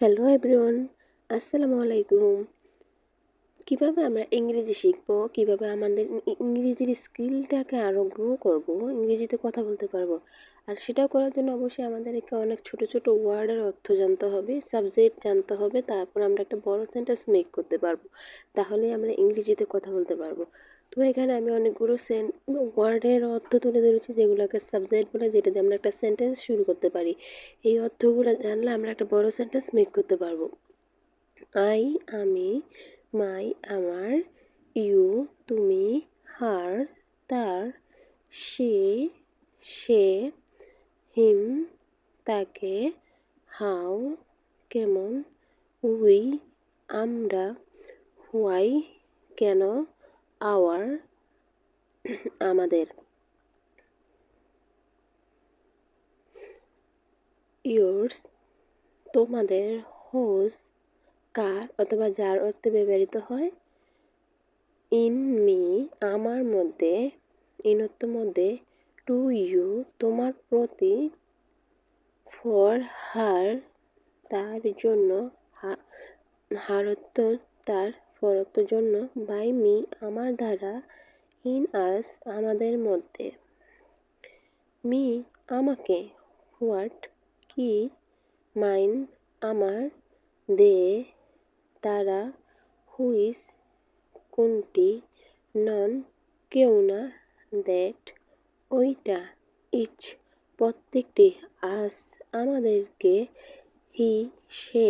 Hello everyone আসসালামু আলাইকুম কীভাবে আমরা ইংরেজি শিখব? কীভাবে আমাদের ইংরেজির স্কিলটাকে আরও গ্রো করব? ইংরেজিতে কথা বলতে পারব। আর সেটাও করার জন্য অবশ্যই আমাদেরকে অনেক ছোট ছোট ওয়ার্ডের অর্থ জানতে হবে সাবজেক্ট জানতে হবে, তারপর আমরা একটা বড় সেন্টেন্স মেক করতে পারব। তাহলেই আমরা ইংরেজিতে কথা বলতে পারব। তো এখানে আমি অনেকগুলো সেন ওয়ার্ডের অর্থ তুলে ধরেছি, যেগুলোকে সাবজেক্ট বলে, যেটা দিয়ে আমরা একটা সেন্টেন্স শুরু করতে পারি। এই অর্থগুলো জানলে আমরা একটা বড় সেন্টেন্স মেক করতে পারব। আই, আমি, মাই, আমার, ইউ, তুমি, হার, তার, সে সে, হিম, তাকে হাউ কেমন, উই, আমরা, হোয়াই, কেন আওয়ার আমাদের ইয়োর্স তোমাদের হোজ কার অথবা যার অর্থে ব্যবহৃত হয়? ইন মি আমার মধ্যে ইন অর্থ মধ্যে টু ইউ তোমার প্রতি ফর হার তার জন্য হার অর্থ তার ফর অর্থ জন্য বাই মি আমার দ্বারা ইন আস আমাদের মধ্যে। মি আমাকে হোয়াট কি মাইন আমার দে তারা হুইস কোনটি নন কেউ না দ্যাট ওইটা ইচ প্রত্যেকটি আস আমাদেরকে হি, সে।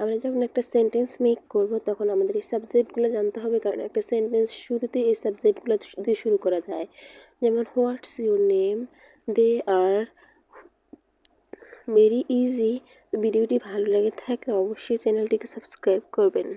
আমরা যখন একটা সেন্টেন্স মেক করব, তখন আমাদের এই সাবজেক্টগুলো জানতে হবে, কারণ একটা সেন্টেন্স শুরুতে এই সাবজেক্টগুলো দিয়ে শুরু করা যায়। যেমন what's your name they are very easy ভিডিওটি ভালো লেগে থাকলে অবশ্যই চ্যানেলটিকে সাবস্ক্রাইব করবেন।